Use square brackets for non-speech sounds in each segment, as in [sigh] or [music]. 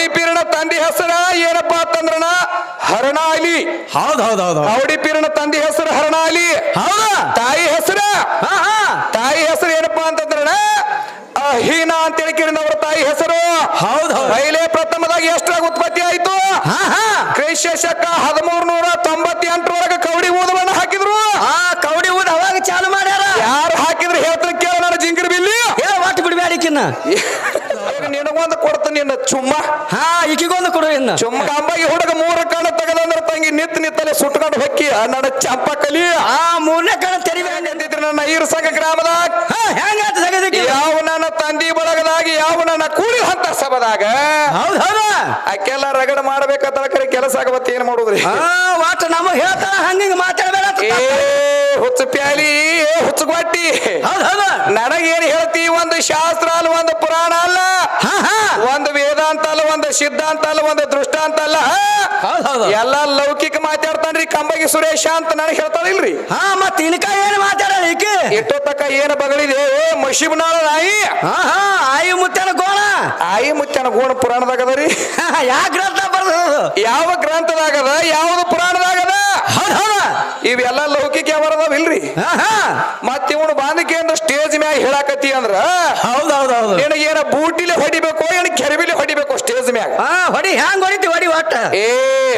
ಕವಡಿ ಪೀರಣ ತಂದೆ ಹೆಸರ ಏನಪ್ಪ ಅಂತಂದ್ರಣ ಹರಣಾಲಿ ಹೌದ್ ಹೌದ್ ಹೌದ್ ಅವಡಿ ಪೀರಣ ತಂದಿ ಹೆಸರು ಹರಣಾಲಿ ಹೌದಾ? ತಾಯಿ ಹೆಸರ? ತಾಯಿ ಹೆಸರು ಏನಪ್ಪಾ ಅಹೀನ ಅಂತ ಅಂತೇಳಿ ಅವ್ರ ತಾಯಿ ಹೆಸರು. ಹೌದ್ ಹೌದ್. ಪೈಲೆ ಪ್ರಥಮದಾಗ ಎಷ್ಟ್ರಾಗ ಉತ್ಪತ್ತಿ ಆಯ್ತು? ಕ್ರಿಸ್ತ ಶಕ ಹದಿಮೂರ್ ನೂರ ತೊಂಬತ್ತೆಂಟರೊಳಗ ಕವಡಿ ಊದವನ್ನ ಹಾಕಿದ್ರು. ಆ ಕವಡಿ ಊದ ಅವಾಗ ಚಾಲು ಮಾಡ್ಯಾರ. ಯಾರು ಹಾಕಿದ್ರು ಹೇಳ್ತಾರೆ ಕೇಳ ನಾನು ಜಿಂಕರ್ ಬಿಲ್ಲಿ. ಹೇಳ ಒಟ್ಟು ಬಿಡ್ಬೇಡಿಕಿನ್ನ ಈಗ ನಿನಗೊಂದು ಕೊಡ್ತೀನಿ ನಿನ್ನ ಚುಮ್ಮ. ಹಾ ಈಕಿಗೊಂದು ಕೊಡು ಇನ್ನ. ಚುಮ್ಮ ಅಂಬಾಗಿ ಹುಡುಗ ಮೂರ ಕಣ್ಣ ತೆಗೆದಂದ್ರೆ ತಂಗಿ ನಿತ್ ನಿತ್ತಲೆ ಸುಟ್ಕೊಂಡು ಹೊಕ್ಕಿ ಚಪ್ಪ ಚಂಪಕಲಿ ಆ ಮೂರನೇ ಕಣ ತೆರಿವೆ ಎಂದಿದ್ರು ನನ್ನ ಈರ್ ಸಂಘ ಗ್ರಾಮದಾಗ ಹಾ ಹೆಂಗಾತ ತೆಗೆದಕ್ಕೆ ಯಾವ ನನ್ನ ತಂದಿ ಬಳಗದಾಗಿ ಯಾವ ನನ್ನ ಕೂಲಿ ಹಂತ ಸಭದಾಗ? ಹೌದು ಹೌದಾ. ಆಕೆಲ್ಲ ರಗಡ ಮಾಡ್ಬೇಕಂತ ಕರೆ ಕೆಲಸ ಆಗಬತ್ತ ಏನ್ ಮಾಡುದ್ರಿ? ಒಟ್ಟು ನಮಗ್ ಹೇಳ್ತಾರ ಹಂಗ ಮಾತಾಡ್ಬೇಡ. ಏ ಹುಚ್ಚು ಪ್ಯಾಲಿ ಏ ಹುಚ್ಚು ಗೊಟ್ಟಿ. ಹೌದ್ ಹೌದ. ನನಗೇನ್ ಹೇಳ್ತಿ ಒಂದು ಶಾಸ್ತ್ರ ಅಲ್ಲ ಒಂದು ಪುರಾಣ ಅಲ್ಲ? ಒಂದು ವೇದಾಂತ ಅಲ್ಲ ಒಂದು ಸಿದ್ಧಾಂತ ಅಲ್ಲ ಒಂದು ದೃಷ್ಟಾಂತ ಅಲ್ಲ? ಹೌದ್ ಹೌದು. ಎಲ್ಲ ಲೌಕಿಕ ಮಾತಾಡ್ತಾನ್ರಿ ಕಂಬಗಿ ಸುರೇಶ ಅಂತ ನನಗೆ ಹೇಳ್ತಾಳಿಲ್ರಿ ಹಾ ಮತ್ ಇನ್ಕ ಏನ್ ಮಾತಾಡ ಈಕೆ? ಎಷ್ಟೋ ತಕ್ಕ ಏನ್ ಬಗಳಿದೆ? ಏ ಮಶಿಬ್ನಾಳ ನಾಯಿ. ಹಾ ಹಾ ಆಯಿ ಮುತ್ತನ ಗೋಣ ಆಯಿ ಮುತ್ತನ ಗೋಣ ಪುರಾಣದಾಗ [laughs] ಯಾವ ಗ್ರಂಥ ಬರ್ದದು ಯಾವ ಗ್ರಂಥದಾಗದ ಯಾವ್ದು ಪುರಾಣದಾಗದ ಇವೆಲ್ಲ ಲೌಕಿಕ ಯಾವರದಾವ ಇಲ್ರಿ ಹಾ ಹಾ. ಮತ್ ಇವನು ಬಾಂಧಿಕೆ ಅಂದ್ರ ಸ್ಟೇಜ್ ಮ್ಯಾಗ ಹೇಳಾಕತಿ ಅಂದ್ರ ಹೌದೌದೌದು ಹೌದು ನಿನಗೇನ ಬೂಟಿಲೆ ಹೊಡಿಬೇಕು ಏನ ಕೆರಬಿಲೆ ಸ್ಟೇಜ್ ಮ್ಯಾಗ ಹಾ ಹೊಡಿ ಹ್ಯಾಂಗ್ ಹೊಡಿತಿ? ಹೊಡಿ ಒಟ್ಟ. ಏ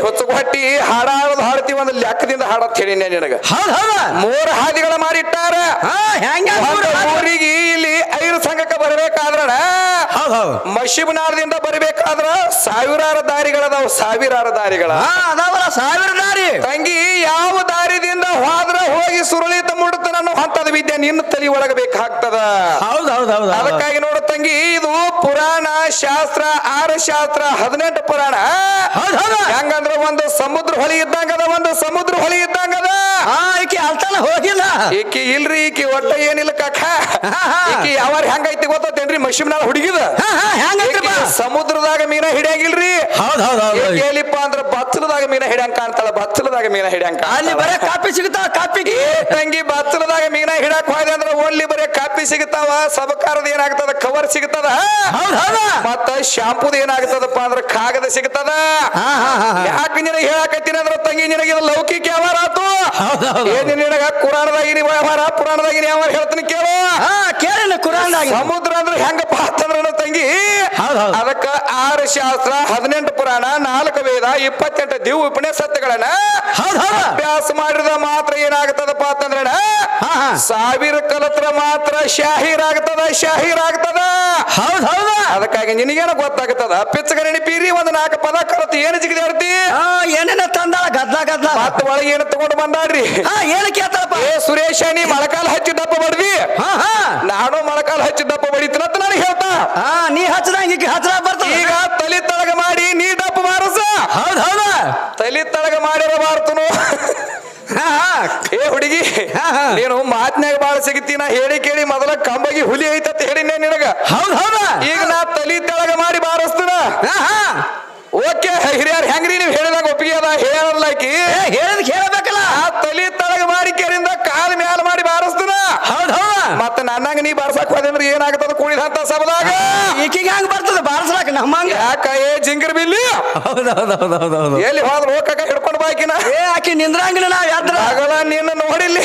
ಹೊತ್ತು ಹೊಟ್ಟಿ ಹಾಡಾಡೋದು ಹಾಡ್ತೀವಿ ಒಂದು ಲೆಕ್ಕದಿಂದ ಹಾಡತ್ ಹೇಳಿ ನಿನಗ. ಹೌದ್ ಹೌದ? ಮೂರು ಹಾದಿಗಳ ಮಾಡಿಟ್ಟಾರ ಹಾ ಹೆಂಗ ಊರಿಗೆ ಇಲ್ಲಿ ಸಂಘಕ್ಕೆ ಬರಬೇಕಾದ್ರ ಮಶಿಬ್ನಾಳದಿಂದ ಬರಬೇಕಾದ್ರ ಸಾವಿರಾರು ದಾರಿಗಳದಾವ ಸಾವಿರಾರು ದಾರಿಗಳ. ಅದಾವಲ್ಲ ಸಾವಿರ ದಾರಿ. ತಂಗಿ ಯಾವ ದಾರಿದಿಂದ ಹೋದ್ರ ಹೋಗಿ ಸುರುಳಿ ಮುಡುತ್ತ ನಾನು ಹಂತದ ವಿದ್ಯೆ ನಿನ್ನ ತಲೆ ಒಳಗ ಬೇಕಾಗ್ತದ? ಹೌದು ಹೌದು ಹೌದ್ ಹೌದ್. ಅದಕ್ಕಾಗಿ ನೋಡು ತಂಗಿ ಇದು ಪುರಾಣ ಶಾಸ್ತ್ರ ಆರ ಶಾಸ್ತ್ರ ಹದಿನೆಂಟು ಪುರಾಣ. ಹೌದು ಹೌದು. ಹೆಂಗಂದ್ರ ಒಂದು ಸಮುದ್ರ ಹೊಳಿ ಇದ್ದಂಗದ ಒಂದು ಸಮುದ್ರ ಹೊಳಿ ಇದ್ದಂಗದ ಹಾ ಈಕಿ ಅಲ್ತಾನ ಹೋಗಿಲ್ಲ. ಈಕಿ ಇಲ್ರಿ ಈಕಿ ಒಟ್ಟ ಏನಿಲ್ಲ ಕಾಕ. ಈಕಿ ಯಾವಾರ ಹೆಂಗೈತಿ ಗೊತ್ತೇನ್ರಿ ಮಶಿಮ್ನಾಳ ಹುಡುಗಿದ. ಹಾ ಹಾ ಹೆಂಗೈತ್ರಪ್ಪ ಈಕಿ ಸಮುದ್ರದಾಗ ಮೀನ ಹಿಡಿಯಂಗಿಲ್ರಿ. ಹೌದ್ ಹೌದ್ ಹೌದ್ ಎಲ್ಲಿಪ್ಪ ಅಂದ್ರ ಬಚ್ಚಲದಾಗ ಮೀನ ಹಿಡಿಯಂಗ ಕಾಣ್ತಾಳ ಬಚ್ಚಲದಾಗ ಮೀನ ಹಿಡಿಯಂಗ ಅಲ್ಲಿ ಬರೇ ಕಾಪಿ ಸಿಗುತ್ತಾವ ಕಾಪಿ ತಂಗಿ ಬಚ್ಚಲದಾಗ ಮೀನ ಹಿಡಕ್ ಹೋದೆ ಅಂದ್ರ ಓನ್ಲಿ ಬರೇ ಕಾಪಿ ಸಿಗ್ತಾವ ಸಬಕಾರದ ಏನಾಗ್ತದ ಕವರ್ ಹೌದ ಮತ್ತ ಶಾಂಪುದ ಏನಾಗ್ತದಪ್ಪ ಅಂದ್ರ ಕಾಗದ ಸಿಗ್ತದ ಹಾ ಹಾ ಹಾ ಯಾಕೆ ನಿನಗೆ ಹೇಳಕತ್ತೀನಿ ಅಂದ್ರ ತಂಗಿ ನಿನಗೆ ಲೌಕಿಕ ವ್ಯವಹಾರ ಆತು ಏನು ನಿನಗ ಕುರಾಣದಾಗಿನಿ ವ್ಯವಹಾರ ಪುರಾಣದಾಗಿನಿ ಯಾವ ಹೇಳ್ತೀನಿ ಕೇಳು. ಹಾ ಕುರಾಣದಾಗ ಸಮುದ್ರ ಅಂದ್ರೆ ಹೆಂಗಪ್ಪ ಅಂತಂದ್ರೆ ತಂಗಿ. ಅದಕ್ಕ ಆರು ಶಾಸ್ತ್ರ ಹದಿನೆಂಟು ಪುರಾಣ ನಾಲ್ಕು ವೇದ ಇಪ್ಪತ್ತೆಂಟು ದಿವ್ ಉಪನ್ಯಾಸಗಳನ್ನ ಅಭ್ಯಾಸ ಮಾಡಿದ ಮಾತ್ರ ಏನಾಗ್ತದಪ್ಪ ಅಂತಂದ್ರ ಸಾವಿರ ಕಲತ್ರ ಮಾತ್ರ ಶಾಹೀರ್ ಆಗ್ತದ ಶಾಹೀರ್ ಆಗ್ತದ. ಹೌದ್ ಹೌದ. ಅದಕ್ಕಾಗಿ ನಿನಗೇನ ಗೊತ್ತಾಗ್ತದ? ಪಿಚ್ಚಗರಣಿ ಪೀರಿ ಒಂದು ನಾಲ್ಕು ಪದ ಕಲತ್ ಏನು ಜಿಗಿದಾಡ್ತಿ? ಆ ಏನೇನ ತಂದ ಗದ್ಲ ಗದ್ಲ. ಮತ್ತ ಒಳಗೆ ಏನು ತಗೊಂಡು ಬಂದಾಡ್ರಿ ಹಾ ಏನ್ ಕೇಳ್ತಾರಪ್ಪ ಏ ಸುರೇಶ ನೀ ಮೊಳಕಾಲ ಹಚ್ಚಿ ದಪ್ಪ ಬಡ್ದಿ? ಹಾ ಹಾ. ನಾನು ಮಳಕಾಲ ಹಚ್ಚಿ ದಪ್ಪ ಬಡಿತೀನಿ ಅಂತ ನನಗೆ ಹಾ ನೀ ಹಚ್ಚದಂಗ ಈಗ ಹಚ್ಚ ಬರ್ತ ಈಗ ತಲಿ ತಳಗ ಮಾಡಿ ನೀ ಡಪ್ಪ ಮಾರಸ. ಹೌದ್ ಹೌದ. ತಲಿ ತಳಗ ಮಾಡಿರ ಬಾರ್ತನು ಹಾ ಹಾ. ಏ ಹುಡುಗಿ. ನೀನು ಮಾತ್ನ್ಯಾಗ ಬಾಳ ಸಿಗತಿ ನಾ ಹೇಳಿ ಕೇಳಿ ಮೊದಲ ಕಂಬಗಿ ಹುಲಿ ಐತತ್ ಹೇಳಿನೇ ನಿನಗ. ಹೌದ್ ಹೌದ. ಈಗ ನಾ ತಲಿ ತಳಗ ಮಾಡಿ ಮಾರಸ್ತನ. ಹಾ ಹಾ. ಓಕೆ ಹಿರಿಯರ್ ಹೆಂಗ್ರಿ ನೀವು ಹೇಳಿದಾಗ ಒಪ್ಪಿಗೆ ಅದ? ಹೇಳಲಾಕಿ ಹೇಳಿದ್ ಕೇಳಬೇಕಲ್ಲ ಆ ತಲಿ ತಳಗ ಮಾಡಿ ಕೆರಿಂದ ಕಾಲ ಮ್ಯಾಲ ಮಾಡಿ ಬಾರಿಸ್ತೀನ ಹೌದ್ ಹೌದ ಮತ್ತ ನನ್ನಂಗ ನೀ ಬಾರ್ಸಕ್ ಹೋದೆ ಅಂದ್ರೆ ಏನಾಗ್ತದ ಕುಣಿದಂತ ಸಬದಾಗ ಈಕಿಗೆ ಹಂಗ ಬರ್ತದ? ಬಾರ್ಸಲಾಕ ನಮ್ಮಂಗ? ಯಾಕ ಏ ಜಿಂಗರ್ ಬಿಲ್ಲಿ? ಹೌದ್ ಹೌದ್ ಹೌದ್ ಹೌದ್ ಹೌದು ಎಲ್ಲಿ ಹೋದ್ರ ಹೋಗಕ ಹಿಡ್ಕೊಂಡು ಬಾಕಿನ ಏ ಆಕಿ ನಿಂದ್ರಂಗಿಲ್ಲ ನಾವ್ ಯಾತ್ರ? ಆಗಲ್ಲ ನಿನ್ನ ನೋಡಿಲ್ಲಿ.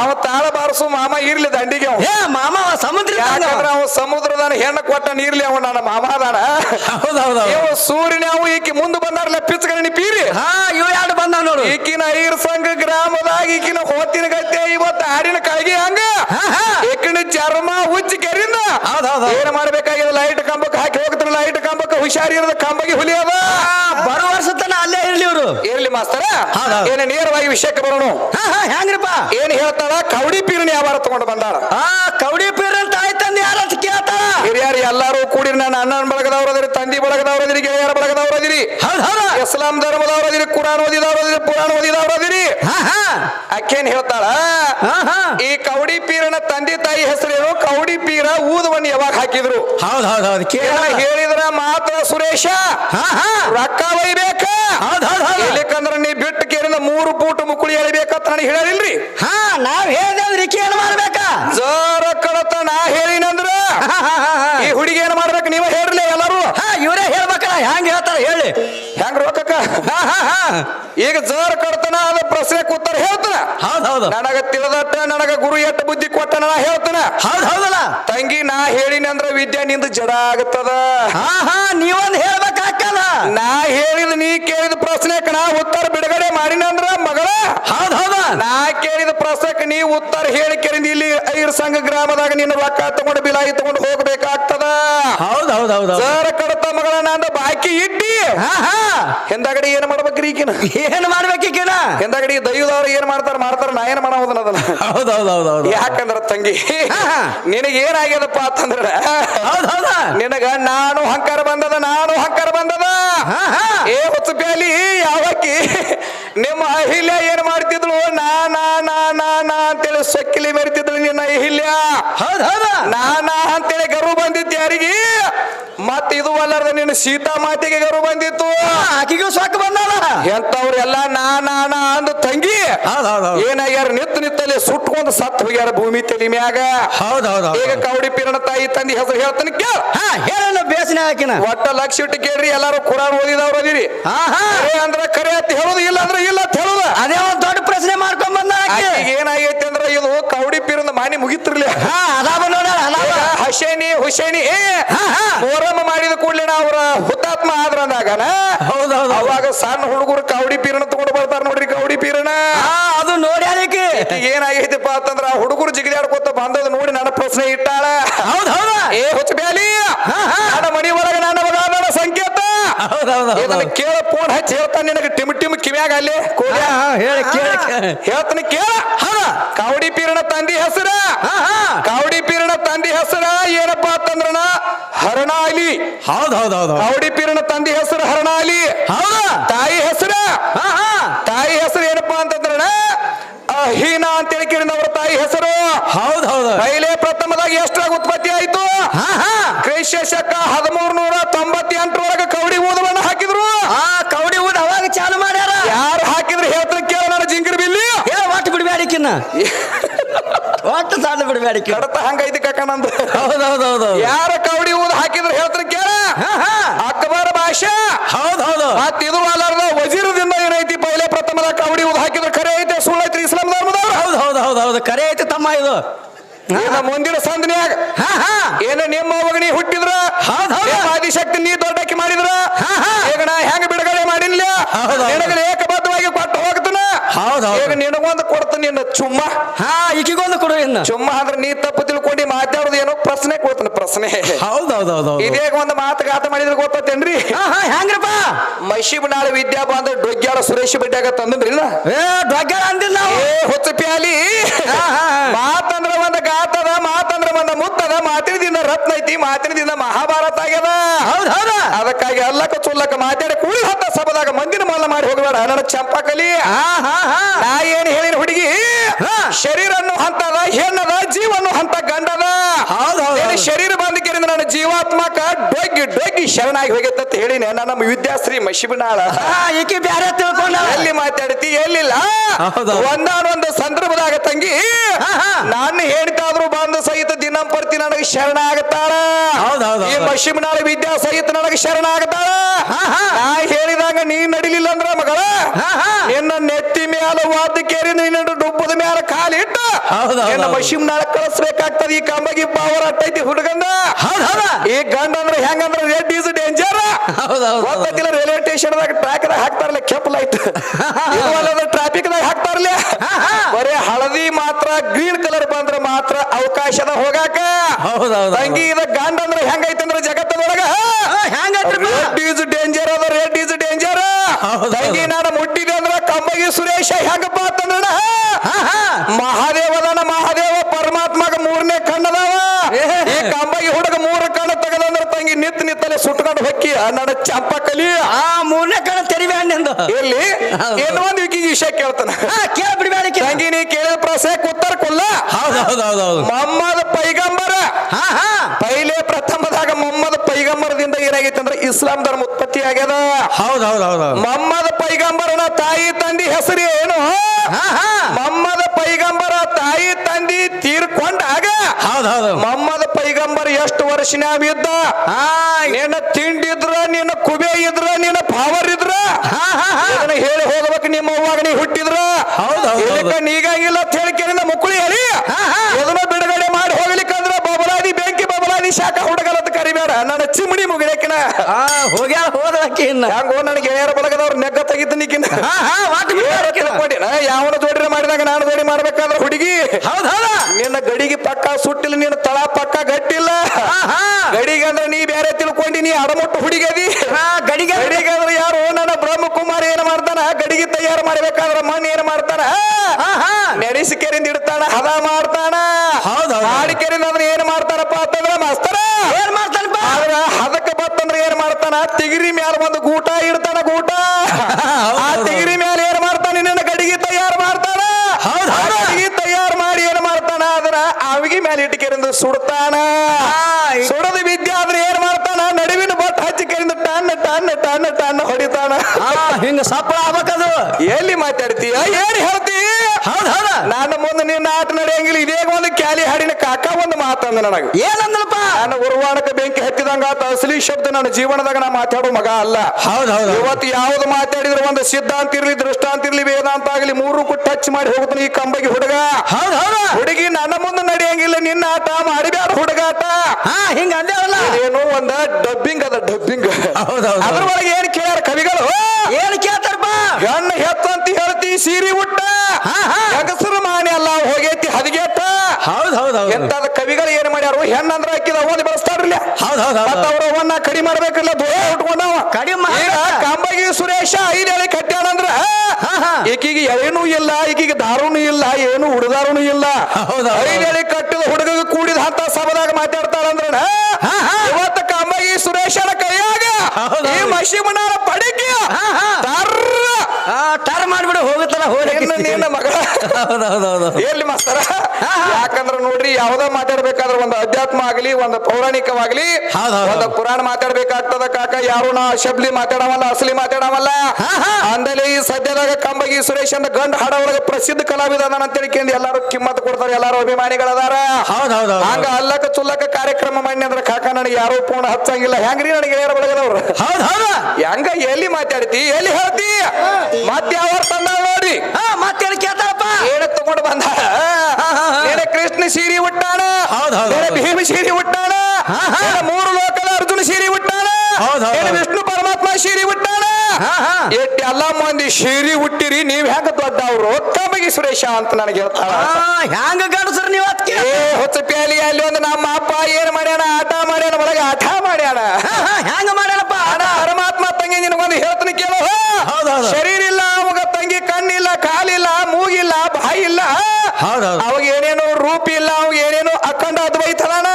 ಅವ ತಾಳ ಬಾರಿಸು ಮಾಮ ಇರ್ಲಿ ದಂಡಿಗೆ ಅವ. ಏ ಮಾಮ ಅವ ಸಮುದ್ರ ಯಾಕಂದ್ರ ಅವ ಸಮುದ್ರದಾನ ಹೆಣ್ಣ ಕೊಟ್ಟ ನೀರ್ಲಿ ಅವ ನನ್ನ ಮಾಮ ಅದಾನ. ಹೌದ್ ಹೌದ್ ಹೌದ್ ಇವ ಸೂರ್ಯನ ಅವು ಈಕಿ ಮುಂದೆ ಬಂದಾರಲ್ಲ ಪಿಚ್ಕರಣಿ ಪೀರಿ. ಹಾ ಇವ್ ಎರಡು ನೋಡು ಈಕಿನ ಐರ್ ಸಂಘ ಗ್ರಾಮದಾಗ ಈಕಿನ ಹೋತಿನ ಗತ್ತೆ ಇವತ್ತು ಆಡಿನ ಕಳಗಿ ಹಂಗ. ಈಕಿನ ಚರ್ಮ ಹುಚ್ಚಿ ಕೆರಿಂದ. ಏನ್ ಮಾಡ್ಬೇಕಾಗಿದೆ? ಲೈಟ್ ಕಂಬಕ್ಕೆ ಹಾಕಿ ಹೋಗ್ತಾರ ಲೈಟ್ ಕಂಬಕ್ಕೆ ಹುಷಾರಿರದ ಕಂಬಗೆ ಹುಲಿ ಅದ ಬರೋ ವರ್ಷ ತನ ಅಲ್ಲೇ ಇರ್ಲಿ ಇವರು. ಇರ್ಲಿ ಮಾಸ್ತರ. ಏನ ನೇರವಾಗಿ ವಿಷಯಕ್ಕೆ ಬರೋಣ. ಹೆಂಗ್ರಿಪ್ಪ ಏನ್ ಹೇಳ್ತಾಳ? ಕೌಡಿ ಪೀರನ ಯಾವಾರ ತಗೊಂಡು ಬಂದಾಳ. ಆ ಕೌಡಿ ಪೀರ್ ಅಂತ ಆಯ್ತಂದ್ ಯಾರ ಅಂತ ಕೇಳ್ತಾರ ಹಿರಿಯರು ಎಲ್ಲಾರು ಕೂಡಿ ನನ್ನ ಅಣ್ಣನ ಬಳಗದವ್ರ ತಂದಿ ಬಳಗದವ್ರ ಗೆಳೆಯರ ಬಳಗದವ್ರದಿರಿ ಇಸ್ಲಾಂ ಹೌದ. ಇಸ್ಲಾಂ ಧರ್ಮದವ್ರದಿರಿ ಕುರಾನ್ ಓದಿದವ್ರದಿರಿ ಪುರಾಣ ಓದಿದವ್ರದಿರಿ ಹಾ ಹಾ. ಅಕ್ಕೇನ್ ಹೇಳ್ತಾಳ? ಹಾ ಹಾ. ಈ ಕೌಡಿ ಪೀರನ ತಂದೆ ತಾಯಿ ಹೆಸರೇನು? ಕೌಡಿ ಪೀರ ಊದವನ್ನು ಯಾವಾಗ ಹಾಕಿದ್ರು? ಹೌದು ಹೌದು ಹೌದ್. ಕೇಳ. ಹೇಳಿದ್ರ ಮಾತ್ರ ಸುರೇಶ? ಹಾ ಹಾ. ರೊಕ್ಕ ಒಯ್ಬೇಕ? ಎಲ್ಲಿಕಂದ್ರ ನೀ ಬಿಟ್ಟು ಕೇಳಿದ ಮೂರು ಪೂಟ ಮುಕ್ಕುಳಿ ಎಳಿಬೇಕಂತ ನನಗೆ ಹೇಳಿಲ್ರಿ ಹಾ ನಾವ್ ಹೇಳ್ದೇವ್ರಿ ಈಗ ಜೋರ್ ಕೊಡ್ತಾನ ಅದ ಪ್ರಶ್ನೆ ಉತ್ತರ ಹೇಳ್ತಾನ. ಹೌದ್ ಹೌದು. ನನಗ ತಿಳಿದಟ್ಟ ನನಗ ಗುರು ಎಟ್ಟ ಬುದ್ಧಿ ಕೊಟ್ಟನ ನಾ ಹೇಳ್ತಾನ. ಹೌದ್ ಹೌದಲ್ಲ. ತಂಗಿ ನಾ ಹೇಳಿನಿ ಅಂದ್ರ ವಿದ್ಯೆ ನಿಂದ ಜಡ ಆಗತ್ತದ. ಹಾ ಹಾ ನೀವೊಂದ್ ಹೇಳ್ಬೇಕಾಕಲ್ಲ ನಾ ಹೇಳಿದ ನೀ ಕೇಳಿದ ಪ್ರಶ್ನೆಕ್ ನಾ ಉತ್ತರ ಬಿಡುಗಡೆ ಮಾಡಿನ ಅಂದ್ರ ಮಗಳ. ಹೌದ್ ಹೌದ. ನಾ ಕೇಳಿದ ಪ್ರಶ್ನೆಕ್ ನೀ ಉತ್ತರ ಹೇಳಿ ಕೇಳಿದ ಇಲ್ಲಿ ಸಂಘ ಗ್ರಾಮದಾಗ ನಿನ್ನ ರೊಕ್ಕ ತಗೊಂಡು ಬಿಲಾಯಿ ತಗೊಂಡು ಹೋಗ್ಬೇಕಾಗ್ತದ. ಹೌದ್ ಹೌದ್ ಹೌದ್ ಹೌದ್. ಜರ ಕಡತ ಮಗಳ ನಂದ ಬಾಕಿ ಇಟ್ಟಿ. ಹಾ ಹಾ. ಹಿಂದಾಗಡಿ ಏನ್ ಮಾಡ್ಬೇಕ್ರಿ ಈಕಿನ? ಏನ್ ಮಾಡ್ಬೇಕೀಗಿನ ಹಿಂದಾಗಡಿ ದೈವದವ್ರು ಏನ್ ಮಾಡ್ತಾರ ಮಾಡ್ತಾರ ನಾ ಏನ್ ಮಾಡೋದನ್ನ ಅದನ್ನ? ಹೌದ್ ಹೌದ್ ಹೌದ್ ಹೌದ್. ಯಾಕಂದ್ರ ತಂಗಿ ಹಾ, ಹಾ. ನಿನಗ ಏನಾಗ್ಯದಪ್ಪ ಅಂತಂದ್ರ ಹೌದ್ ಹೌದ. ನಿನಗ ನಾನು ಹಂಕಾರ ಬಂದದ ನಾನು ಹಂಕಾರ ಬಂದದ. ಹಾ ಹಾ. ಏ ಹೊತ್ತು ಪ್ಯಾಲಿ ಯಾವಕ್ಕಿ? ನಿಮ್ಮ ಅಹಿಲ್ಯ ಏನ್ ಮಾಡ್ತಿದ್ಳು ನಾ ನಾ ನಾ ನಾ ನಾ ಅಂತೇಳಿ ಸೊಕ್ಕಿಲಿ ಮೆರಿತಿದ್ಳು ನಿನ್ನ ಅಹಿಲ್ಯ. ಹೌದ್ ಹೌದ. ನಾ ನಾ ಅಂತೇಳಿ ಗರು ಬಂದಿತ್ತು ಯಾರಿಗೆ? ಮತ್ ಇದು ಅಲ್ಲದ ನಿನ್ನ ಸೀತಾ ಮಾತಿಗೆ ಗರು ಬಂದಿತ್ತು. ಆಕಿಗೂ ಸೊಕ್ಕ ಬಂದಲ್ಲ. ಎಂತವ್ರೆಲ್ಲ ನಾ ನಾ ನಾ ಅಂದು ತಂಗಿ. ಏನಾಗ್ಯಾರ ನಿತ್ತು ನಿತ್ತಲ್ಲಿ ಸುಟ್ಕೊಂಡು ಸತ್ ಹೋಗ್ಯಾರ ಭೂಮಿ ತಲಿ ಮ್ಯಾಗ. ಹೌದ್ ಹೌದ್ ಹೌದ್ ಈಗ ಕೌಡಿ ಪಿರಣ ತಾಯಿ ತಂದಿ ಹೆಸರು ಹೇಳ್ತಾನೆ ಕೇಳ. ಹಾ ಹೇಳಣ್ಣ ಬೇಸನೆ ಹಾಕಿನ ಒಟ್ಟ ಲಕ್ಷ ಇಟ್ಟು ಕೇಳ್ರಿ ಎಲ್ಲಾರು ಕುರಾನ್ ಓದಿದವ್ರು ಓದಿರಿ ಹಾ ಅಂದ್ರ ಕರೆ ಅಂತ ಹೇಳುದು ಇಲ್ಲ ಅಂದ್ರೆ ಇಲ್ಲ ಅಂತ ಹೇಳುದ. ಅದೇ ಒಂದ್ ದೊಡ್ಡ ಪ್ರಶ್ನೆ ಮಾಡ್ಕೊಂಡ್ ಬಂದ ಏನಾಗೈತಿ ಅಂದ್ರ ಇದು ಕೌಡಿ ಪಿರನ ಮಾನಿ ಮುಗಿತಿರ್ಲಿ ಹಾ ಅದಾವ ನೋಡ ಅದಾವ. ಹಸೇನಿ ಹುಸೇನಿ ಏ. ಹಾ. ಮಾಡಿದ ಕೂಡಲೇ ಅವರ ಹುತಾತ್ಮ ಆದ್ರ ಅಂದಾಗನ? ಹೌದ್ ಹೌದ್ ಹೌದ್. ಅವಾಗ ಸಣ್ಣ ಹುಡುಗರು ಕೌಡಿ ಪೀರಣ ತಗೊಂಡು ಬರ್ತಾರ ನೋಡ್ರಿ ಕೌಡಿ ಪೀರಣ ಅದು ನೋಡಿ ಅದಕ್ಕೆ. ಏನಾಗೈತಿಪ್ಪ ಅಂತಂದ್ರ ಹುಡುಗರು ಜಿಗಿದಾಡ್ಕೊತ ಬಂದದ ನೋಡಿ ನನ್ನ ಪ್ರಶ್ನೆ ಇಟ್ಟಾಳ. ಹೌದ್ ಹೌದಾ. ಏ ಹೊಚ್ಚ ಬ್ಯಾಲಿ ಹಾ, ಹಾ. ನನ್ನ ಮನಿ ಒಳಗ ನನ್ನ ಮಗ ನನ್ನ ಸಂಕೇತ ಹೌದ್ ಹೌದ್ ಹೌದ್ ಇದನ್ನ. ಕೇಳ ಫೋನ್ ಹಚ್ಚಿ ಹೇಳ್ತಾನೆ ನಿನಗೆ ಟಿಮ್ ಟಿಮ್ ಕಿವ್ಯಾಗ ಅಲ್ಲಿ? ಹಾ, ಹಾ, ಹೇಳಿ ಕೇಳಿ. ಹೇಳ್ತಾನೆ ಕೇಳ. ಹೌದ. ಕಾವಡಿ ಪೀರಣ ತಂದಿ ಹೆಸರ? ಹಾ ಹಾ. ಕಾವಡಿ ಪೀರಣ ತಂದಿ ಹೆಸರ ಏನಪ್ಪಾ ಅಂತಂದ್ರಣ ಹರಣಾಲಿ ಹೌದ್ ಹೌದ್ ಹೌದ್ ಕಾವಡಿ ಪೀರಣ ತಂದಿ ಹೆಸರು ಹರಣಾಲಿ ಹೌದ. ತಾಯಿ ಹೆಸರ? ಹಾ ಹಾ. ತಾಯಿ ಹೆಸರು ಏನಪ್ಪಾ ಅಂತಂದ್ರಣ ಅಹೀನ ಅಂತೇಳಿ ಕೇಳಿದ ಅವರ ತಾಯಿ ಹೆಸರು. ಹೌದ್ ಹೌದ್. ಪೈಲೆ ಪ್ರಥಮದಾಗ ಎಷ್ಟ್ರಾಗ ಉತ್ಪತ್ತಿ ಆಯ್ತು? ಹಾ ಹಾ. ಕ್ರಿಸ್ತ ಶಕ ಹದಿಮೂರು ನೂರ ತೊಂಬತ್ತೆಂಟರೊಳಗ ಕವಡಿ ಊದವನ್ನ ಹಾಕಿದ್ರು ಆ ಕೌಡಿ ಊದ ಅವಾಗ ಚಾಲು ಮಾಡ್ಯಾರ ಯಾರು ಹಾಕಿದ್ರು ಹೇಳ್ತಾರೆ ಕೇಳ ನಾನು ಜಿಂಗಿರ್ ಬಿಲ್ಲಿ ಹೇಳ ಒಟ್ಟು ಬಿಡ್ಬೇಡಿಕಿನ್ನ ಒಟ್ಟು ಸಾಲ ಬಿಡಬೇಡಿ ಕಡತ ಹಂಗೈತಿ ಕಾಕ ಹೌದೌದೌದು. ಹೌದ್ ಹೌದ್ ಹೌದ್ ಹೌದ್ ಯಾರ ಕವಡಿ ಊದ ಹಾಕಿದ್ರು ಹೇಳ್ತಾರೆ ಕೇಳ. ಅಕ್ಬರ್ ಭಾಷೆ ಹೌದೌದು. ಹೌದು ಮತ್ ಇದು ಅಲ್ಲಾರ್ದ ವಜೀರದಿಂದ ಏನೈತಿ ಪೈಲೆ ಪ್ರಥಮದ ಕವಡಿ ಊದ ಹಾಕಿದ್ರು ಕರೆ ಐತೆ ಸುಳ್ಳೈತ್ರಿ ಇಸ್ಲಾಂ ಧರ್ಮದವ್ರು? ಹೌದು ಹೌದು ಹೌದು ಹೌದು ಕರೆ ಐತೆ ತಮ್ಮ ಇದು. ಮುಂದಿನ ಸಂದಿನ್ಯಾಗ. ಏನ ನಿಮ್ಮ ಒಗಣಿ ಹುಟ್ಟಿದ್ರ. ಆದಿಶಕ್ತಿ ನೀ ದೊಡ್ಡಕ್ಕೆ ಮಾಡಿದ್ರ. ಈಗ ನಾ ಹೆಂಗ ಬಿಡುಗಡೆ ಮಾಡಿಲ್ಲ ಹೌದ್ ಹೌದ್. ನಿನಗ ಏಕಬದ್ಧವಾಗಿ ಕೊಟ್ಟು ಹೋಗ್ತಾನ ಹೌದ್ ಹೌದ್. ಈಗ ನಿನಗೊಂದು ಕೊಡ್ತೀನಿ ನಿನ್ನ ಚುಮ್ಮ. ಹಾ ಈಕಿಗೊಂದು ಕೊಡು ಇನ್ನು. ಚುಮ್ಮ ಅಂದ್ರೆ ನೀ ತಪ್ಪು ತಿಳ್ಕೊಂಡು ಮಾತಾಡೋದು ಏನೋ ಪ್ರಶ್ನೆ ಕೊಡ್ತಾನೆ ಪ್ರಶ್ನೆ. ಹೌದೌದೌದು ಹೌದ್ ಹೌದ್ ಹೌದು. ಇದೇ ಒಂದು ಮಾತು ಗಾತ ಮಾಡಿದ್ರೆ ಗೊತ್ತೇನ್ರಿ ಹಾ ಹಾ ಹೆಂಗ್ರಪ್ಪ ಮಶಿಬನಾಳ ವಿದ್ಯಾ ಬಂದ ಡೊಗ್ಗ್ಯಾಳ ಸುರೇಶ್ ಬಿಡ್ಯಾಗ ತಂದ್ರಿಲ್ಲ ಏ ಡೊಗ್ಗರ ಅಂದಿಲ್ಲ ನಾವು. ಏ ಹೊಚ್ಚ ಪ್ಯಾಲಿ. ಹಾ, ಹಾ, ಹಾ. ಮಾತಂದ್ರ ಒಂದ ಗಾತದ ಮಾತಂದ್ರ ಮುತ್ತದ ಮಾತಿನದಿಂದ ರತ್ನ ಐತಿ ಮಾತಿನದಿಂದ ಮಹಾಭಾರತ ಆಗ್ಯದ. ಹೌದ್ ಹೌದ. ಅದಕ್ಕಾಗಿ ಅಲ್ಲಕ ಚುಲ್ಲಕ್ಕ ಮಾತಾಡಿ ಕೂಡಿ ಹತ್ತ ಸಭದಾಗ ಮಂದಿನ ಮಾಲ ಮಾಡಿ ಹೋಗಬೇಡ. ನನ್ನ ಚಂಪಕಲಿ ನಾ ಏನ್ ಹೇಳಿನ ಹುಡುಗಿ. ಶರೀರನ್ನು ಹಂತದ ಹೆಣ್ಣದ ಜೀವನು ಹಂತ ಗಂಡದ. ಶರೀರ ಬಂದಿದ್ದರಿಂದ ನನ್ನ ಜೀವಾತ್ಮಕ ಡೊಗ್ಗಿ ಡೊಗ್ಗಿ ಶರಣಾಗಿ ಹೋಗಿತ್ತ ಅಂತ ಹೇಳಿನ ನಮ್ಮ ವಿದ್ಯಾಶ್ರೀ ಮಶಿಬನಾಳ ಹಾ ಈಕಿ ಬ್ಯಾರೆ ತಿಳ್ಕೊಂಡ ಎಲ್ಲಿ ಮಾತಾಡ್ತಿ ಎಲ್ಲಿಲ್ಲ ಹೌದು. ಒಂದಾನೊಂದು ಸಂದರ್ಭದಾಗ ತಂಗಿ ಹಾ, ಹಾ. ನಾನು ಹೇಳ್ತಾದ್ರು ಬಂದ ಸಹಿತ ದಿನಂಪರ್ತಿ ನನಗೆ ಶರಣ ಆಗತ್ತಾಳ ಹೌದ್ ಹೌದ್ ಈ ಮಶಿಬನಾಳ ವಿದ್ಯಾ ಸಹಿತ ನನಗೆ ಶರಣ ಆಗತ್ತಾಳ ಹಾ, ಹಾ. ನಾ ಹೇಳಿದಾಗ ನೀ ನಡಿಲಿಲ್ಲ ಅಂದ್ರ ಮಗಳ ಹಾ, ಹಾ. ನಿನ್ನ ನೆತ್ತಿ ಮ್ಯಾಲ ವಾದ ಕೇರಿ ನಿನ್ನ ಡುಬ್ಬದ ಮ್ಯಾಲ ಕಾಲಿಟ್ಟ ಹೌದ್. ಮಶಿಮನಾಳ ಕಳಿಸ್ಬೇಕಾಗ್ತದ? ಈ ಕಂಬಗಿ ಪವರ್ ಅಟ್ಟೈತಿ ಹುಡುಗಂದ? ಈ ಗಂಡ ಅಂದ್ರೆ ಹೆಂಗಂದ್ರ ರೆಡ್ ಈಸ್ ಡೇಂಜರ್. ಗೊತ್ತಿಲ್ಲ ರೈಲ್ವೆ ಸ್ಟೇಷನ್ ದಾಗ ಟ್ರ್ಯಾಕ್ ದಾಗ ಹಾಕ್ತಾರಲ್ಲ ಕೆಪ್ ಲೈಟ್ ಟ್ರಾಫಿಕ್ ದಾಗ ಹಾಕ್ತಾರಲ್ಲ. ಬರೇ ಹಳದಿ ಮಾತ್ರ ಗ್ರೀನ್ ಕಲರ್ ಬಂದ್ರೆ ಮಾತ್ರ ಅವಕಾಶದ ಹೋಗಾಕ. ತಂಗಿ ಇದ ಗಂಡ ಅಂದ್ರೆ ಹೆಂಗೈತಂದ್ರ ಜಗತ್ತದೊಳಗ? ರೆಡ್ ಈಸ್ ಡೇಂಜರ್ ಅದ ರೆಡ್ ಈಸ್ ಡೇಂಜರ್ ತಂಗಿ ನಾನು ಮುಟ್ಟಿದೆ ಅಂದ್ರೆ ಕಂಬಗಿ ಸುರೇಶ ಹೆಂಗಪ್ಪ ಅಂತಂದ್ರ ಹಾ ಹಾ ಮಹಾದೇವದನ ಮಹಾದೇವ ಪರಮಾತ್ಮಗ ಮೂರನೇ ಕಣ್ಣದವ ಏ. ಈ ಕಂಬಗಿ ಹುಡುಗ ಮೂರು ಕಣ್ಣು ತೆಗದಂದ್ರ ತಂಗಿ ನಿತ್ ನಿತ್ತಲೆ ಸುಟ್ಕೊಂಡು ಹೊಕ್ಕಿ ನನ್ನ ಚಂಪಕಲಿ ಆ ಮೂರನೇ ಕಣ ತೆರಿವೆ ಹಣ್ಣಿಂದು ಎಲ್ಲಿ ಹೌದು. ಏನು ಒಂದು ವಿಕಿಗೆ ವಿಷಯ ಕೇಳ್ತಾನ. ಹಾ ಕೇಳ ಪ್ರಶ್ನೆಗೆ ಉತ್ತರ ಕೊಲ್ಲ ಹೌದ್ ಹೌದ್ ಹೌದ್ ಹೌದು. ಮೊಹಮ್ಮದ್ ಪೈಗಂಬರ. ಹಾ ಹಾ. ಪೈಲೆ ಪ್ರಥಮದಾಗ ಮೊಹಮ್ಮದ್ ಪೈಗಂಬರದಿಂದ ಏನಾಗೈತೆ ಅಂದ್ರೆ ಇಸ್ಲಾಂ ಧರ್ಮ ಉತ್ಪತ್ತಿ ಆಗ್ಯದ. ಹೌದ್ ಹೌದ್ ಹೌದ್ ಹೌದು. ಮೊಹಮ್ಮದ್ ಪೈಗಂಬರನ ತಾಯಿ ತಂದಿ ಹೆಸರು ಏನು? ಹಾ ಹಾ. ಮೊಹಮ್ಮದ್ ಪೈಗಂಬರ ತಾಯಿ ತಂದಿ ತೀರ್ಕೊಂಡಾಗ ಹೌದೌದು ಹೌದು ಮೊಹಮ್ಮದ್ ಪೈಗಂಬರ್ ಎಷ್ಟು ವರ್ಷನ್ಯಾಗ ಇದ್ದ ಹಾ ನಿನ್ನ ತಿಂಡಿದ್ರ ನಿನ್ನ ಕುಬೆ ಇದ್ರ ನಿನ್ನ ಪಾವರ್ ಇದ್ರ. ಹೇಳಿ ಹೋಗ್ಬೇಕು ನಿಮ್ಮ ಅವ್ವಾಗ ನೀ ಹುಟ್ಟಿದ್ರ. ಹೌದು ನೀಗಾಗಿಲ್ಲ ಅಂತ ಹೇಳಿ ಮುಕ್ಕುಳಿ ಹಾ ಅದನ್ನ ಬಿಡುಗಡೆ ಮಾಡಿ ಹೋಗ್ಲಿಕ್ಕಂದ್ರ ಬಬಲಾದಿ ಬೆಂಕಿ ಬಬಲಾದಿ ಶಾಖ ಹುಡುಗಲ ಕರಿಬೇಡ ನನ್ನ ಚಿಮಣಿ ಮುಗಿದಕ್ಕಿನ ಆ ಹೋಗ್ಯಾಳ ಆಕಿ ಇನ್ನ. ಹೆಂಗೋ ನನಗೆ ಏರ ಬಳಗದವ್ರು ನೆಗ್ಗ ತೆಗಿತ ನಿಕ್ಕಿನ ಹಾ ಹಾ ವಾಟ್ ತಿಳ್ಕೊಂಡಿನ ಯಾವನ ಜೋಡಿ ಮಾಡಿದಾಗ ನಾನು ಜೋಡಿ ಮಾಡ್ಬೇಕಾದ್ರೆ ಹುಡುಗಿ. ಹೌದ್ ಹೌದ? ನಿನ್ನ ಗಡಿಗೆ ಪಕ್ಕ ಸುಟ್ಟಿಲ್ಲ ನಿನ್ನ ತಳ ಪಕ್ಕ ಗಟ್ಟಿಲ್ಲ. ಗಡಿಗೆ ಅಂದ್ರೆ ನೀ ಬೇರೆ ತಿಳ್ಕೊಂಡಿ ನೀ ಅಡಮುಟ್ಟು ಹುಡುಗದಿ ಗಡಿಗೆ ಗಡಿಗೆ ಅಂದ್ರೆ ಯಾರು? ನನ್ನ ಬ್ರಹ್ಮಕುಮಾರ್ ಏನ್ ಮಾಡ್ತಾನ? ಗಡಿಗೆ ತಯಾರು ಮಾಡ್ಬೇಕಾದ್ರ ಮಣ್ಣು ಏನ್ ಮಾಡ್ತಾನ? ನೆನೆಸಿಕೆರಿಂದ ಇಡ್ತಾನ ಹದ ಮಾಡ್ತಾನ. ಹೌದು ಮಾಡಿಕೆರಿಂದ ಅಂದ್ರೆ ಏನ್ ಮಾಡ್ತಾರಪ್ಪ ಅಂತಂದ್ರೆ ಮಾಸ್ತರ ಏನ್ ಮಾಡ್ತಾನಪ್ಪ ಆದ್ರ ಹದಕ್ಕ ಬತ್ತಂದ್ರ ಏನ್ ಮಾಡ್ತಾನ? ತಿಗಿರಿ ಮ್ಯಾಲ ಒಂದು ಗೂಟ ಇಡ್ತಾನ ಗೂಟ. ಆ. ತಿಗಿರಿ ಮ್ಯಾಲ ಏನ್ ಮಾಡ್ತಾನ? ನಿನ್ನ ಗಡಿಗೆ ತಯಾರು ಮಾಡ್ತಾನ. ಗಡಿಗೆ ತಯಾರು ಮಾಡಿ ಏನ್ ಮಾಡ್ತಾನ? ಅದನ್ನ ಅವಿಗೆ ಮ್ಯಾಲ ಇಟ್ಕೆರಿಂದ ಸುಡ್ತಾನ ಹಾ, ಈ- ಸುಡದ ವಿದ್ಯೆ ಆದ್ರೆ ಏನ್ ಮಾಡ್ತಾನ ನಡುವಿನ ಬಟ್ ಹಚ್ಚಿಕೆರಿಂದ ಟನ್ ಟನ್ ಟನ್ ಟನ್ ಹೊಡಿತಾನ ಹಿಂಗ ಸಪ್ಪಳ ಆಗ್ಬೇಕದು. ಎಲ್ಲಿ ಮಾತಾಡ್ತೀಯ? ಏನ್ ಹೇಳ್ತಿ? ಹೌದ್ ಹೌದ. ನನ್ನ ಮುಂದೆ ನಿನ್ನ ಆಟ ನಡೆಯಂಗಿಲ್ಲ ಇದೇ ಒಂದು ಕ್ಯಾಲಿ ಹಾಡಿನ ಕಾಕ ಒಂದು ಮಾತಂದ ನನಗ. ಏನಂದ್ರಪ್ಪ ನಾನು ಉರ್ವಾಣಕ ಬೆಂಕಿ ಹತ್ತಿದಂಗ ಆತ ಅಸಲಿ ಶಬ್ದ ನನ್ನ ಜೀವನದಾಗ ನಾ ಮಾತಾಡೋ ಮಗ ಅಲ್ಲ. ಹೌದ್ ಹೌದ್. ಇವತ್ತು ಯಾವ್ದು ಮಾತಾಡಿದ್ರೆ ಒಂದು ಸಿದ್ಧಾಂತ ಇರ್ಲಿ ದೃಷ್ಟಾಂತ ಇರ್ಲಿ ವೇದಾಂತ ಆಗಲಿ ಮೂರು ಟಚ್ ಮಾಡಿ ಹೋಗ್ತಾನೆ ಈ ಕಂಬಗೆ ಹುಡುಗ. ಹೌದ್ ಹೌದ. ಹುಡುಗಿ ನನ್ನ ಮುಂದೆ ನಡೆಯಂಗಿಲ್ಲ ನಿನ್ನ ಆಟ ಮಾಡಿದ ಹುಡುಗಾಟ? ಹಾ ಹಿಂಗ ಅಂದೇವಲ್ಲ ಏನೋ ಒಂದ ಡಬ್ಬಿಂಗ್ ಅದ ಡಬ್ಬಿಂಗ್. ಹೌದು ಅದ್ರೊಳಗೆ ಏನ್ ಕೇಳ್ಯಾರ ಕವಿಗಳು? ಏನ್ ಕೇಳ್ತಾರಪ್ಪ ಗಣ್ಣ ಹೆತ್ತಂತ ಹೇಳ್ತಿ ಸೀರಿ ಉಟ್ಟ. ಹೆಂಗಸರು ಮಾನೆ ಅಲ್ಲ ಹೋಗೈತಿ ಹದಗೆಟ್ಟ. ಹೌದು ಹೌದು ಎಂತಾದ ಕವಿಗಳು ಏನ್ ಮಾಡ್ಯಾರು? ಹೆಣ್ಣಂದ್ರ ಹಾಕಿದ ಓದಿ ಬಳಸ್ತಾರ್ರಿಲ್ಲ ಹೌದು ಹೌದ್. ಮತ್ತ ಅವ್ರ ಅವನ್ನ ಕಡಿ ಮಾಡ್ಬೇಕಲ್ಲ ದೂರ ಉಟ್ಕೊಂಡವ. ಈಗ ಕಂಬಗಿ ಸುರೇಶ ಐದ್ ಎಳೆ ಕಟ್ಟ್ಯಾನಂದ್ರ ಹಾ, ಹಾ. ಈಕಿಗೆ ಎಳೆನೂ ಇಲ್ಲ ಈಕಿಗೆ ದಾರುನು ಇಲ್ಲ ಏನು ಉಡದಾರುನು ಇಲ್ಲ. ಹೌದ್ ಹೌದ್. ಐದ್ ಎಳೆ ಕಟ್ಟಿದ ಹುಡುಗ ಕೂಡಿದ ಅಂತ ಸಭದಾಗ ಮಾತಾಡ್ತಾರಂದ್ರ ಹಾ, ಹಾ. ಇವತ್ತ ಈ ಸುರೇಶನ ಕೈಯಾಗ ಈ ಮಶಿ ಮನಾರ ಪಡಿಕೆ ಟರ್ ಮಾಡ್ಬಿಡು ಹೋಗುತ್ತಲ್ಲ ನಿನ್ನ. ಎಲ್ಲಿ ಮಾಸ್ತರ. ಯಾಕಂದ್ರ ನೋಡ್ರಿ ಯಾವ್ದ ಮಾತಾಡ್ಬೇಕಾದ್ರೆ ಒಂದು ಅಧ್ಯಾತ್ಮ ಆಗಲಿ ಒಂದು ಪೌರಾಣಿಕವಾಗ್ಲಿ ಒಂದು ಪುರಾಣ ಮಾತಾಡ್ಬೇಕಾಗ್ತದ ಕಾಕ. ಯಾರು ನಾ ಶಬ್ಲಿ ಮಾತಾಡವಲ್ಲ ಅಸಲಿ ಮಾತಾಡವಲ್ಲ? ಅಂದಲ್ಲಿ ಈ ಸದ್ಯದಾಗ ಕಂಬಗಿ ಸುರೇಶ್ ಅಂತ ಗಂಡ ಹಾಡ ಒಳಗೆ ಪ್ರಸಿದ್ಧ ಕಲಾವಿದ ಅದಾನ ಅಂತ ತಿಳ್ಕೊಂಡು ಎಲ್ಲಾರು ಕಿಮ್ಮತ್ ಕೊಡ್ತಾರೆ ಎಲ್ಲಾರು ಅಭಿಮಾನಿಗಳದಾರ. ಹೌದ್ ಹೌದ್ ಹೌದ್. ಹಂಗ ಅಲ್ಲಕ ಚುಲ್ಲಕ ಕಾರ್ಯಕ್ರಮ ಮಾಡಿ ಅಂದ್ರೆ ಕಾಕ ನನಗೆ ಯಾರು ಪೂರ್ಣ ಹಚ್ಚಂಗಿಲ್ಲ. ಹೆಂಗ್ರಿ ನನಗೆ ಏರ ಬಳಗದವ್ರು? ಹೌದ್ ಹೌದ ಹೆಂಗ ಎಲ್ಲಿ ಮಾತಾಡ್ತಿ? ಎಲ್ಲಿ ಹೇಳ್ತಿ? ಮತ್ತೆ ಯಾವ ತಂದ ನೋಡಿ ಹಾ ಮತ್ತೆ ಕೇಳ್ತಾರಪ್ಪ ಏನ ತಗೊಂಡು ಬಂದ. ಏನ ಕೃಷ್ಣ ಸೀರೆ ಉಟ್ಟಾಣ ಹೌದ್ ಹೌದ್ ಹೌದ್. ಭೀಮ ಸೀರೆ ಉಟ್ಟಾಣ ಹಾ, ಹಾ. ಮೂರು ಲೋಕದ ಅರ್ಜುನ ಸೀರೆ ಉಟ್ಟಾಣ ಹೌದ್ ಹೌದ್ ವಿಷ್ಣು ಪರಮಾತ್ಮ ಸೀರೆ ಹಾ, ಹಾ. ಎಷ್ಟ್ ಎಲ್ಲ ಮಂದಿ ಶೀರಿ ಹುಟ್ಟಿರಿ ನೀವ್ ಹೆಂಗ ದೊಡ್ಡವ್ರು? ತಮಗೆ ಸುರೇಶ ಅಂತ ನನಗೆ ಹೇಳ್ತಾಳ. ಗಂಡಸ್ರ ನೀವ್ ಏ ಹೊಸ ಪ್ಯಾಲಿ ಅಲ್ಲಿ ಒಂದು ನಮ್ಮ ಅಪ್ಪ ಏನ್ ಮಾಡ್ಯಾನ? ಆಟ ಮಾಡ್ಯಾನ ಒಳಗೆ ಆಟ ಮಾಡ್ಯಾನ. ಹೆಂಗ ಮಾಡ್ಯಾನಪ್ಪ ಅಡ ಪರಮಾತ್ಮ ತಂಗಿ ನಿನಗೊಂದು ಹೇಳ್ತೀನಿ ಕೇಳು. ಶರೀರ ಇಲ್ಲ ಅವಾಗ ತಂಗಿ ಕಣ್ಣಿಲ್ಲ ಕಾಲಿಲ್ಲ ಮೂಗಿಲ್ಲ ಬಾಯಿ ಇಲ್ಲ. ಅವಾಗ ಏನೇನು ರೂಪ ಇಲ್ಲ ಅವಾಗ ಏನೇನು ಅಖಂಡ ಅದ್ವೈತಲಣ.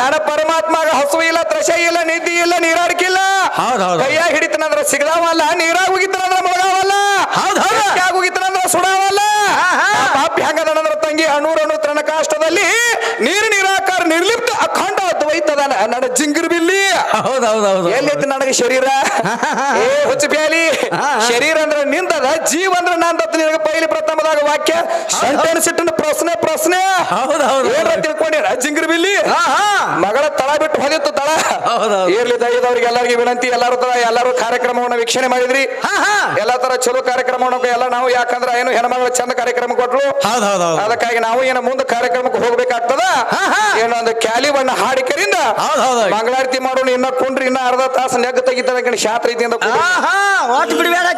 ನನ್ನ ಪರಮಾತ್ಮಗ ಹಸು ಇಲ್ಲ ತ್ರಶ ಇಲ್ಲ ನಿದ್ದಿ ಇಲ್ಲ ನೀರಾಡಿಕಿಲ್ಲ ಹೌದ್ ಹೌದ್. ಕೈಯಾಗ ಹಿಡಿತನಂದ್ರ ಸಿಗದಾವಲ್ಲ ನೀರಾಗ ಹೋಗಿತ್ತನಂದ್ರ ಮುಳಗಾವಲ್ಲ. ಹೌದ್ ಹೋಗಿತ್ತನಂದ್ರ ಸುಡಾವಲ್ಲ. ಪಾಪಿ ಹಂಗದಂದ್ರ ತಂಗಿ ಅಣೂರ ಅಣು ತೃಣಕಾಷ್ಟದಲ್ಲಿ ನೀರು ನೀರಾಕಾರ ನಿರ್ಲಿಪ್ತ ಅಖಂಡ ದ್ವೈತದನ ನನ್ನ ಜಿಂಗಿರ್ ಬಿಲ್ಲಿ. ಹೌದ್ ಹೌದ್ ಹೌದ್. ಎಲ್ಲೈತಿ ನನಗೆ ಶರೀರ? ಏ ಹುಚ್ಚು ಬ್ಯಾಲಿ. ಶರೀರ ಅಂದ್ರೆ ನಿಂದದ ಜೀವ ಅಂದ್ರೆ ನಂದತ್ ನಿನಗೆ ಪೈಲಿ ಪ್ರಥಮದಾಗ ವಾಕ್ಯ. ಸೆಂಟೆನ್ಸ್ ಇಟ್ಟಿನ ಪ್ರಶ್ನೆ ಪ್ರಶ್ನೆ. ಹೌದ್ ಹೌದ್ ಏನ್ರ. ತಿಳ್ಕೊಂಡಿರ ಜಿಂಗಿರ್ ಬಿಲ್ಲಿ? ಮಗಳ ತಳ ಬಿಟ್ಟು ಇರ್ಲಿ ದಯದವ್ರಿಗೆ ಎಲ್ಲರಿಗೆ ವಿನಂತಿ ಎಲ್ಲರೂ ತರ ಎಲ್ಲರೂ ಕಾರ್ಯಕ್ರಮವನ್ನು ವೀಕ್ಷಣೆ ಮಾಡಿದ್ರಿ. ಹಾ ಹಾ. ಎಲ್ಲಾ ತರ ಚಲೋ ಕಾರ್ಯಕ್ರಮವನ್ನು ಎಲ್ಲ ನಾವು ಯಾಕಂದ್ರೆ ಏನು ಹೆಣ್ಮಗಳು ಚಂದ ಕಾರ್ಯಕ್ರಮ ಕೊಟ್ರು ಅದಕ್ಕಾಗಿ ನಾವು ಏನು ಮುಂದೆ ಕಾರ್ಯಕ್ರಮಕ್ಕೆ ಹೋಗ್ಬೇಕಾಗ್ತದ? ಹಾ. ಒಂದು ಕ್ಯಾಲಿವನ್ನ ಹಾಡಿಕರಿಂದ ಹೌದ್ ಹೌದ್ ಹೌದ್. ಮಂಗಳಾರತಿ ಮಾಡೋಣ ಇನ್ನ ಕುಂಡ್ರಿ ಇನ್ನ ಅರ್ಧ ತಾಸು ನೆಗ್ ತೆಗಿತದ ಶಾಸ್ತ್ರ ಒಟ್ಟು ಬಿಡ್ಬೇಡ